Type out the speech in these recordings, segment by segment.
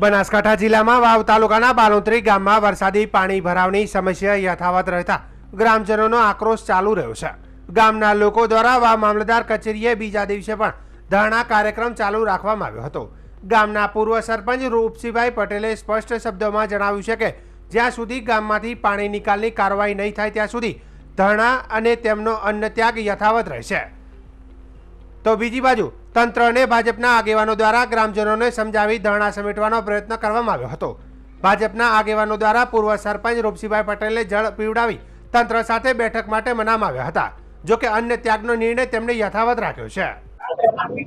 બનાસકાંઠા જિલ્લામાં વાવ તાલુકાના બાલોત્રી ગામમાં વરસાદી પાણી ભરાવની સમસ્યા યથાવત રહેતા ગ્રામજનોનો આક્રોશ ચાલુ રહ્યો છે. ગામના લોકો દ્વારા વાવ મામલતદાર કચેરીએ બીજા દિવસે પણ ધરણા કાર્યક્રમ ચાલુ રાખવામાં આવ્યો હતો. ગામના પૂર્વ સરપંચ રૂપસિંહભાઈ પટેલે સ્પષ્ટ શબ્દોમાં જણાવ્યું છે કે, જ્યાં સુધી ગામમાંથી પાણી નિકાલની કાર્યવાહી નહીં થાય ત્યાં સુધી ધરણા અને તેમનો અન્ન ત્યાગ યથાવત રહેશે. તો બીજી બાજુ, તંત્ર અને ભાજપના આગેવાનો દ્વારા ગ્રામજનોને સમજાવી ધરણા સમેટવાનો પ્રયત્ન કરવામાં આવ્યો હતો. ભાજપના આગેવાનો દ્વારા પૂર્વ સરપંચ રૂપસિંહભાઈ પટેલને જળ પીવડાવી તંત્ર સાથે બેઠક માટે મનામાં આવ્યા હતા, જો કે અન્ય ત્યાગનો નિર્ણય તેમણે યથાવત રાખ્યો છે.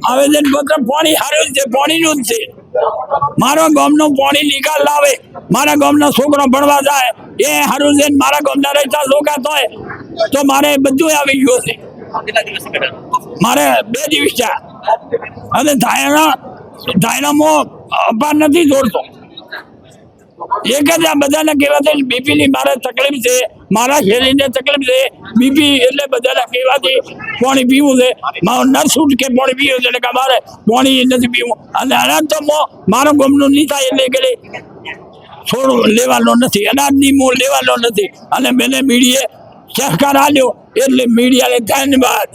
આવેદન પત્ર પાણી હારું છે, પાણીનું જ છે. મારા ગામનું પાણી નિકાલ લાવે, મારા ગામનો છોકરો ભણવા જાય, એ હારું છે મારા ગામના રહેતા લોકો તો મારે બધું આવી ગયું છે મારે બે દિવસ થયા. અને ધાયણા ધાયણામો અપાર નથી દોડતો એક જ આ બધાને કહેવાથી બીપીની મારે તકલીફ છે, મારા શરીરને તકલીફ છે, બીપી એટલે બધાને કહેવાથી પાણી પીવું છે. મારું ન છૂટ કે પાણી પીવું છે, એટલે કે મારે પાણી નથી પીવું. અને અનાજ તો મો મારો ગમનું નહીં થાય એટલે કે છોડ લેવાનો નથી, અનાજની મૂળ લેવાનો નથી. અને મેને મીડિયે સહકાર આલ્યો. એટલે મીડિયાને ધન્યવાદ.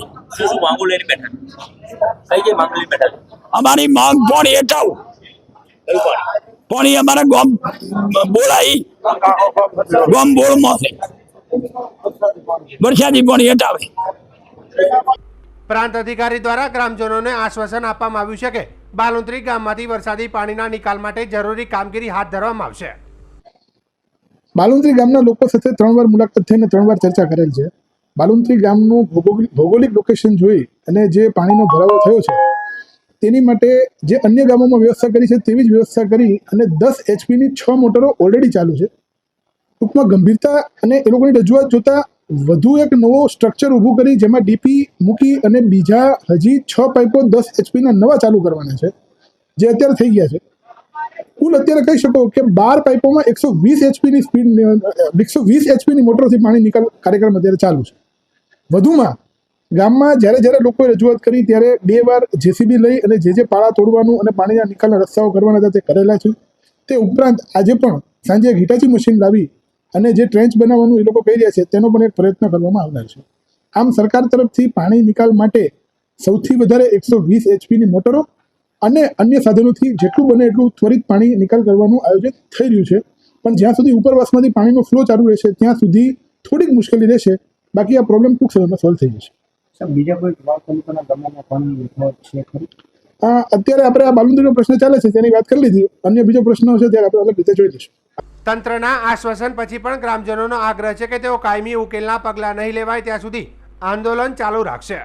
અમારી માંગ પણ હટાવ પણ? અમારા ગોમ બોલાઈ ગોમ બોળમાં છે. વરસાદી પણ હટાવે પ્રાંત અધિકારી દ્વારા ગ્રામજનોને આશ્વાસન આપવામાં આવ્યું છે કે બાલુંત્રી ગામમાંથી વરસાદી પાણીના નિકાલ માટે જરૂરી કામગીરી હાથ ધરવામાં આવશે. બાલુંત્રી ગામના લોકો સાથે ત્રણ વાર મુલાકાત થઈને ત્રણ વાર ચર્ચા કરેલ છે. બાલુંત્રી ગામનું ભૌગોલિક લોકેશન જોઈ અને જે પાણીનો ભરાવો થયો છે, તેની માટે જે અન્ય ગામોમાં વ્યવસ્થા કરી છે તેવી જ વ્યવસ્થા કરી અને દસ એચપીની છ મોટરો ઓલરેડી ચાલુ છે. ટૂંકમાં ગંભીરતા અને એ લોકોની રજૂઆત જોતા વધુ એક નવો સ્ટ્રક્ચર ઊભું કરી જેમાં ડીપી મૂકી અને બીજા હજી છ પાઇપો દસ એચપીના નવા ચાલુ કરવાના છે, જે અત્યારે થઈ ગયા છે. કુલ અત્યારે કહી શકો કે બાર પાઇપોમાં એકસો વીસ એચપીની સ્પીડ એકસો વીસ એચપીની મોટરથી પાણી નિકાલ કાર્યક્રમ અત્યારે ચાલુ છે. વધુમાં, ગામમાં જ્યારે જ્યારે લોકોએ રજૂઆત કરી ત્યારે બે વાર જેસીબી લઈ અને જે જે પાળા તોડવાનું અને પાણીના નિકાલના રસ્તાઓ કરવાના હતા તે કરેલા છે. તે ઉપરાંત આજે પણ સાંજે હિટાચી મશીન લાવી અને જે ટ્રેન્ચ બનાવવાનું એ લોકો કહી રહ્યા છે તેનો પણ એક પ્રયત્ન કરવામાં આવનાર છે. આમ સરકાર તરફથી પાણી નિકાલ માટે સૌથી વધારે એકસો વીસ એચપીની મોટરો અને અન્ય સાધનોથી જેટલું બને એટલું ત્વરિત પાણી નિકાલ કરવાનું આયોજન થઈ રહ્યું છે. પણ જ્યાં સુધી ઉપરવાસમાંથી પાણીનો ફ્લો ચાલુ રહેશે ત્યાં સુધી થોડીક મુશ્કેલી રહેશે. બાકી આ પ્રોબ્લેમ ટૂંક સમયમાં સોલ્વ થઈ જશે. બીજા કોઈ તાલુકાના ગામોમાં પાણી છે ખરી? અત્યારે આપણે આ બાલુંદીનો પ્રશ્ન ચાલે છે તેની વાત કરી લીધી. અન્ય બીજો પ્રશ્ન હશે ત્યારે આપણે અલગ રીતે જોઈ લઈશું. તંત્રના આશ્વાસન પછી પણ ગ્રામજનોનો આગ્રહ છે કે તેઓ કાયમી ઉકેલના પગલાં નહીં લેવાય ત્યાં સુધી આંદોલન ચાલુ રાખશે.